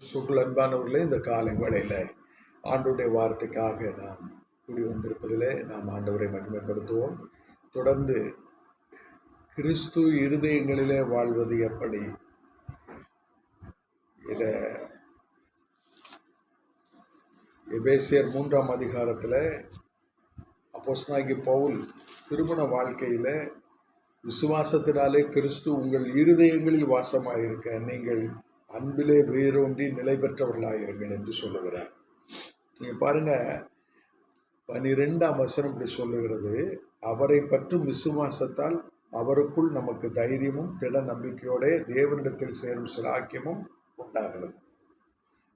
சுக்குள் அன்பானவர்களே இந்த காலை வேளையில் ஆண்டுடைய வார்த்தைக்காக நாம் கூடி வந்திருப்பதிலே நாம் ஆண்டவரை மகிமைப்படுத்துவோம். தொடர்ந்து கிறிஸ்து இருதயங்களிலே வாழ்வது எப்படி? இதை எபேசியர் மூன்றாம் அதிகாரத்தில் அப்போஸ்னாகி பவுல் திருமண வாழ்க்கையில் விசுவாசத்தினாலே கிறிஸ்து உங்கள் இருதயங்களில் வாசமாக இருக்க நீங்கள் அன்பிலே வேரூன்றி நிலை பெற்றவர்களாயிருங்கள் என்று சொல்லுகிறார். நீங்கள் பாருங்கள் பனிரெண்டாம் வசனம் இப்படி சொல்லுகிறது. அவரை பற்றும் விசுவாசத்தால் அவருக்குள் நமக்கு தைரியமும் திட நம்பிக்கையோட தேவனிடத்தில் சேரும் சிலாக்கியமும் உண்டாகிறது.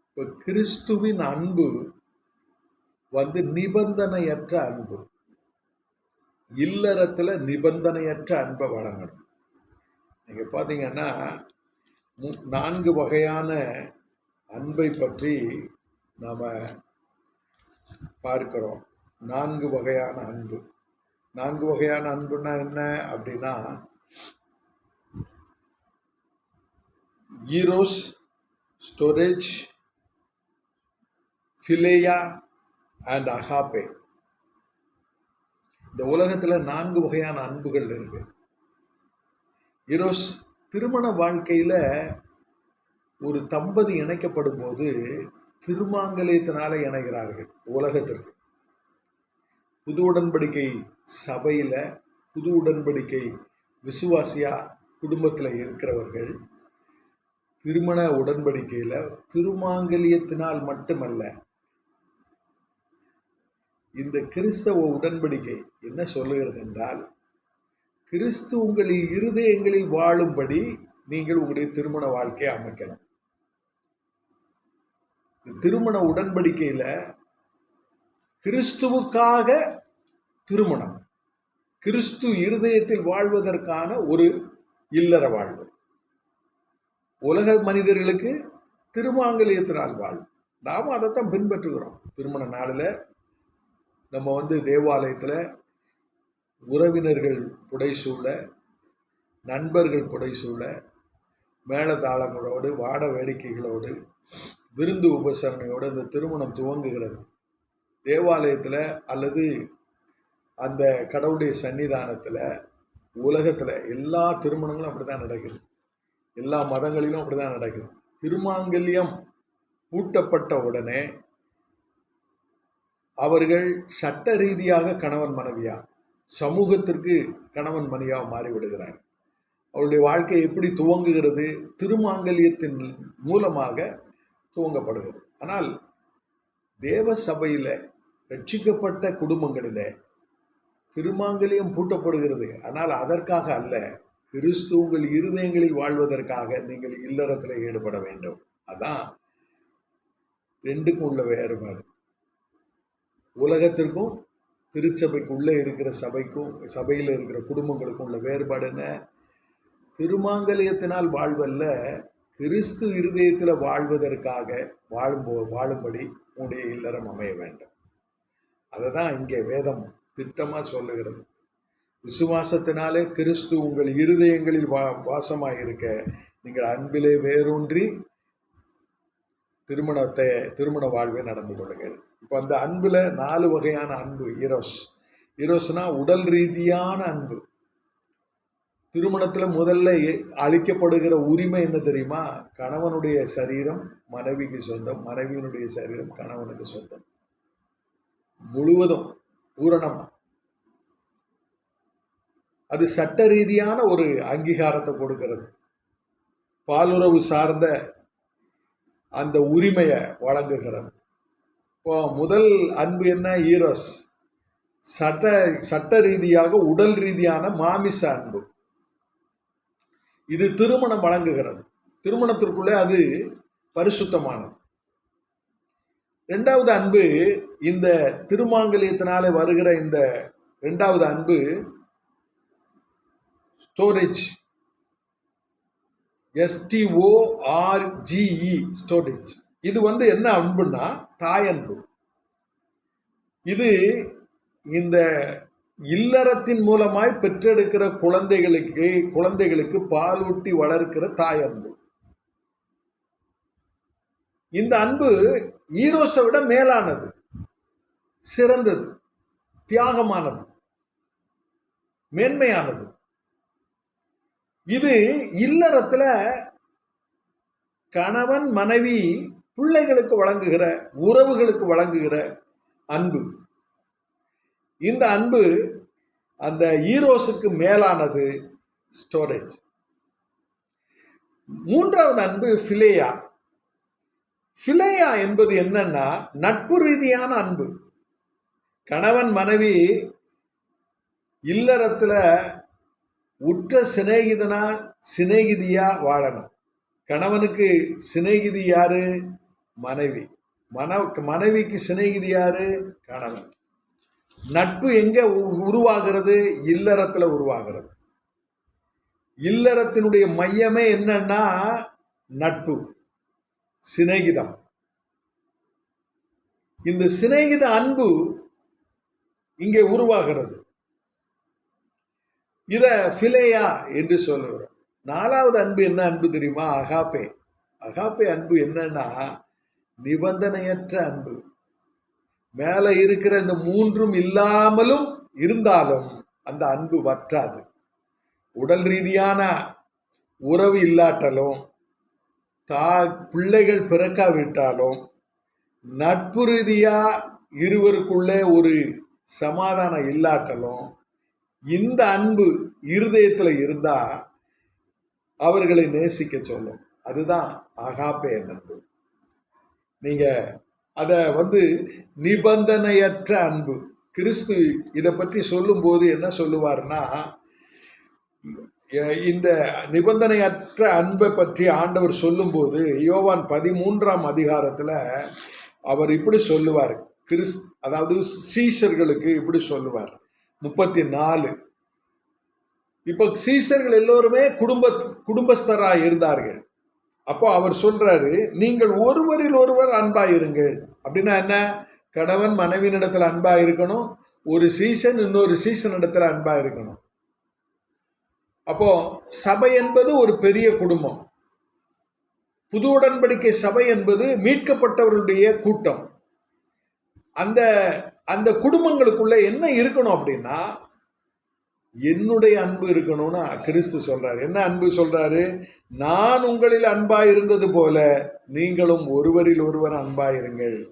இப்போ கிறிஸ்துவின் அன்பு வந்து நிபந்தனையற்ற அன்பு. இல்லறத்தில் நிபந்தனையற்ற அன்பை வழங்கணும். நீங்கள் பார்த்தீங்கன்னா நான்கு வகையான அன்பை பற்றி நாம் பார்க்கிறோம். நான்கு வகையான அன்பு. நான்கு வகையான அன்புனா என்ன அப்படின்னா eros storge philia and agape. இந்த உலகத்தில் நான்கு வகையான அன்புகள் இருக்கு. ஈரோஸ் திருமண வாழ்க்கையில் ஒரு தம்பதி இணைக்கப்படும் போது திருமாங்கல்யத்தினால இணைகிறார்கள் உலகத்திற்கு. புது உடன்படிக்கை சபையில் புது உடன்படிக்கை விசுவாசியா குடும்பத்தில் இருக்கிறவர்கள் திருமண உடன்படிக்கையில் திருமாங்கலியத்தினால் மட்டுமல்ல இந்த கிறிஸ்தவ உடன்படிக்கை என்ன சொல்லுகிறது என்றால் கிறிஸ்து உங்களின் இருதயங்களில் வாழும்படி நீங்கள் உங்களுடைய திருமண வாழ்க்கையை அமைக்கணும். திருமண உடன்படிக்கையில் கிறிஸ்துவுக்காக திருமணம் கிறிஸ்து இருதயத்தில் வாழ்வதற்கான ஒரு இல்லற வாழ்வு. உலக மனிதர்களுக்கு திருமாங்கலியத்தினால் வாழ்வு. நாம் அதைத்தான் பின்பற்றுகிறோம். திருமண நாளில் நம்ம வந்து தேவாலயத்தில் உறவினர்கள் புடைசூழ நண்பர்கள் புடைசூழ மேளதாளங்களோடு வாட வேடிக்கைகளோடு விருந்து உபசரணையோடு இந்த திருமணம் துவங்குகிறது. தேவாலயத்தில் அல்லது அந்த கடவுளுடைய சன்னிதானத்தில் உலகத்தில் எல்லா திருமணங்களும் அப்படி தான் நடக்குது. எல்லா மதங்களிலும் அப்படி தான் நடக்குது. திருமாங்கல்யம் பூட்டப்பட்ட உடனே அவர்கள் சட்ட ரீதியாக கணவன் மனைவியா? சமூகத்திற்கு கணவன் மணியாக மாறிவிடுகிறார். அவருடைய வாழ்க்கை எப்படி துவங்குகிறது? திருமாங்கல்யத்தின் மூலமாக துவங்கப்படுகிறது. ஆனால் தேவ சபையில் ரட்சிக்கப்பட்ட குடும்பங்களில் திருமாங்கல்யம் பூட்டப்படுகிறது. ஆனால் அதற்காக அல்ல கிறிஸ்து உங்கள் இருதயங்களில் வாழ்வதற்காக நீங்கள் இல்லறத்தில் ஈடுபட வேண்டும். அதான் ரெண்டுக்கும் உள்ள வேறுபாடு. உலகத்திற்கும் திருச்சபைக்குள்ளே இருக்கிற சபைக்கும் சபையில் இருக்கிற குடும்பங்களுக்கும் உள்ள வேறுபாடு என்ன? திருமாங்கல்யத்தினால் வாழ்வல்ல கிறிஸ்து இருதயத்தில் வாழ்வதற்காக வாழும்போ வாழும்படி உடைய இல்லறம் அமைய வேண்டும். அதை தான் இங்கே வேதம் திட்டமாக சொல்லுகிறது. விசுவாசத்தினாலே கிறிஸ்து உங்கள் இருதயங்களில் வா வாசமாக இருக்க நீங்கள் அன்பிலே வேரூன்றி திருமணத்தை திருமண வாழ்வை நடந்து கொள்ளுங்கள். இப்போ அந்த அன்பில் நாலு வகையான அன்பு ஈரோஸ் ஈரோஸ்னா உடல் ரீதியான அன்பு. திருமணத்தில் முதல்ல அளிக்கப்படுகிற உரிமை என்ன தெரியுமா? கணவனுடைய சரீரம் மனைவிக்கு சொந்தம் மனைவியினுடைய சரீரம் கணவனுக்கு சொந்தம். முழுவதும் பூரணம். அது சட்ட ரீதியான ஒரு அங்கீகாரத்தை கொடுக்கிறது. பாலுறவு சார்ந்த அந்த உரிமையை வழங்குகிறது. இப்போ முதல் அன்பு என்ன? ஈரோஸ். சட்ட சட்ட ரீதியாக உடல் ரீதியான மாமிச அன்பு. இது திருமணம் வழங்குகிறது. திருமணத்திற்குள்ளே அது பரிசுத்தமானது. ரெண்டாவது அன்பு இந்த திருமாங்கல்யத்தினாலே வருகிற இந்த ரெண்டாவது அன்பு ஸ்டோரேஜ். எஸ்டிஓஆர்ஜிஇ ஸ்டோரேஜ். இது வந்து என்ன அன்புன்னா தாயன்பு. இது இந்த இல்லறத்தின் மூலமாய் பெற்றெடுக்கிற குழந்தைகளுக்கு குழந்தைகளுக்கு பாலூட்டி வளர்க்கிற தாய் அன்பு இந்த அன்பு ஈரோஸை விட மேலானது சிறந்தது தியாகமானது மேன்மையானது. இது இல்லறத்துல கணவன் மனைவி பிள்ளைகளுக்கு வழங்குகிற உறவுகளுக்கு வழங்குகிற அன்பு. இந்த அன்பு அந்த ஈரோஸுக்கு மேலானது ஸ்டோரேஜ் மூன்றாவது அன்பு ஃபிலேயா ஃபிலேயா என்பது என்னன்னா நட்பு ரீதியான அன்பு. கணவன் மனைவி இல்லறத்தில் உற்ற சிநேகிதனா சிநேகிதியா வாழணும். கணவனுக்கு சிநேகிதி யாரு? மனைவி. மன மனைவிக்கு சிநேகிதி யாரு? கணவன். நட்பு எங்க உருவாகிறது? இல்லறத்துல உருவாகிறது. இல்லறத்தினுடைய மையமே என்னன்னா நட்பு சிநேகிதம். இந்த சிநேகித அன்பு இங்கே உருவாகிறது. இத ஃபிலேயா என்று சொல்லுகிறோம். நாலாவது அன்பு என்ன அன்பு தெரியுமா? அகாப்பே. அகாப்பே அன்பு என்னன்னா நிபந்தனையற்ற அன்பு. மேலே இருக்கிற இந்த மூன்றும் இல்லாமலும் இருந்தாலும் அந்த அன்பு வற்றாது. உடல் ரீதியான உறவு இல்லாட்டலும் தா பிள்ளைகள் பிறக்காவிட்டாலும் நட்பு ரீதியாக இருவருக்குள்ளே ஒரு சமாதானம் இல்லாட்டலும் இந்த அன்பு இருதயத்தில் இருந்தால் அவர்களை நேசிக்க சொல்லும். அதுதான் அகாப்பே அன்பு. நீங்கள் அதை வந்து நிபந்தனையற்ற அன்பு. கிறிஸ்து இதை பற்றி சொல்லும்போது என்ன சொல்லுவார்னா இந்த நிபந்தனையற்ற அன்பை பற்றி ஆண்டவர் சொல்லும்போது யோவான் பதிமூன்றாம் அதிகாரத்தில் அவர் இப்படி சொல்லுவார். கிறிஸ் அதாவது சீஷர்களுக்கு இப்படி சொல்லுவார். முப்பத்தி நாலு இப்போ சீசர்கள் எல்லோருமே குடும்ப குடும்பஸ்தராக இருந்தார்கள். அப்போ அவர் சொல்றாரு நீங்கள் ஒருவரில் ஒருவர் அன்பா இருங்கள் அப்படின்னா என்ன? கணவன் மனைவியினிடத்தில் அன்பா இருக்கணும் ஒரு சீசன் இன்னொரு சீசன் இடத்துல அன்பா இருக்கணும் அப்போ சபை என்பது ஒரு பெரிய குடும்பம். புது உடன்படிக்கை சபை என்பது மீட்கப்பட்டவர்களுடைய கூட்டம். அந்த அந்த குடும்பங்களுக்குள்ள என்ன இருக்கணும் அப்படின்னா என்னுடைய அன்பு இருக்கணும்னு கிறிஸ்து சொல்றாரு. என்ன அன்பு சொல்றாரு? நான் உங்களில் அன்பாக இருந்தது போல நீங்களும் ஒருவரில் ஒருவர் அன்பாயிருங்கள்.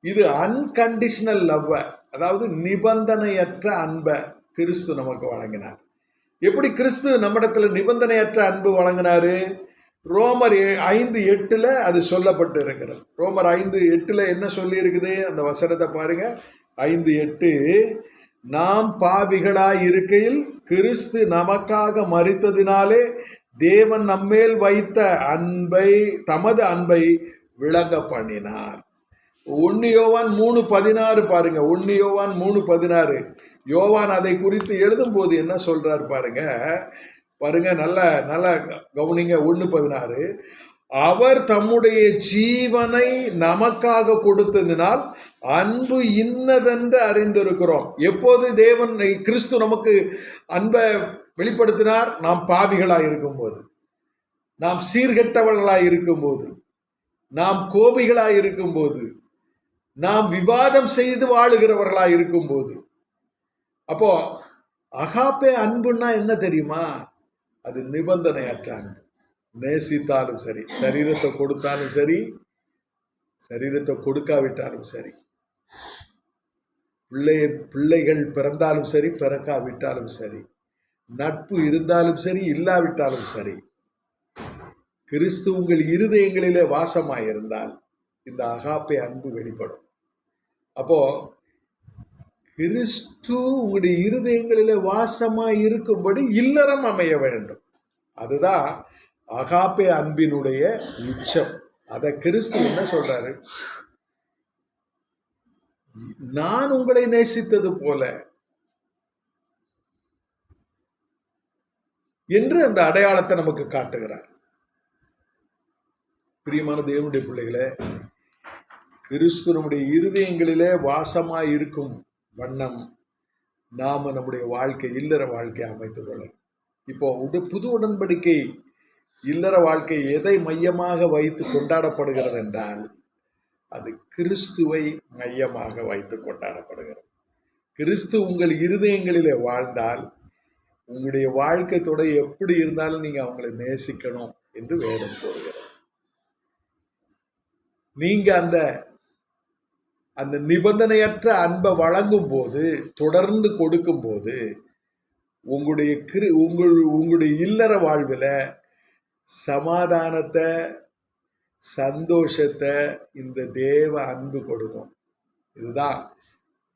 இது அன்கண்டிஷனல் லவ்வை அதாவது நிபந்தனையற்ற அன்பை கிறிஸ்து நமக்கு வழங்கினார். எப்படி கிறிஸ்து நம்மிடத்துல நிபந்தனையற்ற அன்பு வழங்கினாரு? ரோமர் ஐந்து எட்டில் அது சொல்லப்பட்டு இருக்கிறது. ரோமர் ஐந்து எட்டில் என்ன சொல்லி இருக்குது அந்த வசனத்தை பாருங்க. ஐந்து எட்டு நாம் பாவிகளாய் இருக்கையில் கிறிஸ்து நமக்காக மறித்ததினாலே தேவன் நம்மேல் வைத்த அன்பை தமது அன்பை விளங்க பண்ணினார். ஒன்று யோவான் மூணு பதினாறு பாருங்க. ஒன்று யோவான் மூணு பதினாறு. யோவான் அதை குறித்து எழுதும்போது என்ன சொல்றார் பாருங்க. பாருங்க நல்ல நல்ல கவனிங்க. ஒன்று பதினாறு. அவர் தம்முடைய ஜீவனை நமக்காக கொடுத்ததினால் அன்பு இன்னதென்று அறிந்திருக்கிறோம். எப்போது தேவன் கிறிஸ்து நமக்கு அன்பை வெளிப்படுத்தினார் நாம் பாவிகளாக இருக்கும்போது. நாம் சீர்கெட்டவர்களாக இருக்கும்போது. நாம் கோபிகளாக இருக்கும்போது. நாம் விவாதம் செய்து வாழுகிறவர்களாக இருக்கும்போது. அப்போ அகாப்பே அன்புன்னா என்ன தெரியுமா? அது நிபந்தனையற்ற அன்பு. நேசித்தாலும் சரி சரீரத்தை கொடுத்தாலும் சரி சரீரத்தை கொடுக்காவிட்டாலும் சரி. பிள்ளை பிள்ளைகள் பிறந்தாலும் சரி பிறக்காவிட்டாலும் சரி நட்பு இருந்தாலும் சரி இல்லாவிட்டாலும் சரி கிறிஸ்து உங்கள் இருதயங்களிலே வாசமாயிருந்தால் இந்த அகாப்பை அன்பு வெளிப்படும். அப்போ கிறிஸ்து உங்களுடைய இருதயங்களிலே வாசமாய் இருக்கும்படி இல்லறம் அமைய வேண்டும். அதுதான் அகாப்பே அன்பினுடைய உச்சம். அதை கிறிஸ்து என்ன சொல்றாரு? நான் உங்களை நேசித்தது போல. என்று அந்த அடையாளத்தை நமக்கு காட்டுகிறார். பிரியமான தேவனுடைய பிள்ளைகளே கிறிஸ்து நம்முடைய இருதயங்களிலே வாசமாய் இருக்கும் வண்ணம் நாம நம்முடைய வாழ்க்கை இல்லற வாழ்க்கை அமைத்துக் கொள்ளணும். இப்போ உட புது உடன்படிக்கை இல்லற வாழ்க்கை எதை மையமாக வைத்து கொண்டாடப்படுகிறது என்றால் அது கிறிஸ்துவை மையமாக வைத்து கொண்டாடப்படுகிறது. கிறிஸ்து உங்கள் இருதயங்களிலே வாழ்ந்தால் உங்களுடைய வாழ்க்கை தொடை எப்படி இருந்தாலும் நீங்கள் அவங்களை நேசிக்கணும் என்று வேதம் கூறுகிறது. நீங்க அந்த அந்த நிபந்தனையற்ற அன்பை வழங்கும் போது தொடர்ந்து கொடுக்கும் போது உங்களுடைய கிரு உங்கள் உங்களுடைய இல்லற வாழ்வில் சமாதானத்தை சந்தோஷத்தை இந்த தேவ அன்பு கொடுக்கும். இதுதான்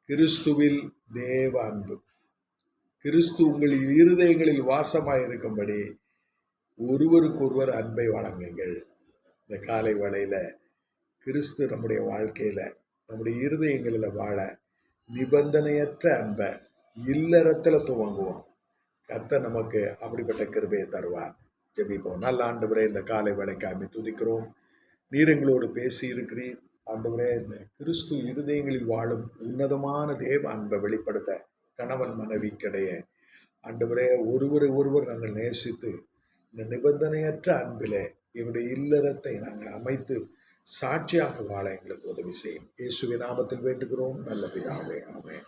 கிறிஸ்துவில் தேவ அன்பு. கிறிஸ்து உங்களின் இருதயங்களில் வாசமாக இருக்கும்படி ஒருவருக்கொருவர் அன்பை வழங்குங்கள். இந்த காலை வேளையில் கிறிஸ்து நம்முடைய வாழ்க்கையில் நம்முடைய இருதயங்களில் வாழ நிபந்தனையற்ற அன்பை இல்லறத்தில் துவங்குவோம். கத்த நமக்கு அப்படிப்பட்ட கிருபையை தருவார். ஜெபிப்போம். நல்ல ஆண்டவரே இந்த காலை வேலைக்காமி துதிக்கிறோம். நீர் எங்களோடு பேசி இருக்கிறீர் ஆண்டவரே இந்த கிறிஸ்து இருதயங்களில் வாழும் உன்னதமான தேவ அன்பை வெளிப்படுத்த கணவன் மனைவிக்கிடையே. ஆண்டவரே ஒருவரை ஒருவர் நாங்கள் நேசித்து இந்த நிபந்தனையற்ற அன்பிலே இவருடைய இல்லறத்தை நாங்கள் அமைத்து சாட்சியாக வாழ எங்களுக்கு உதவி செய்யும். இயேசுவின் நாமத்தில் வேண்டுகிறோம். நல்ல பிதாவே ஆமே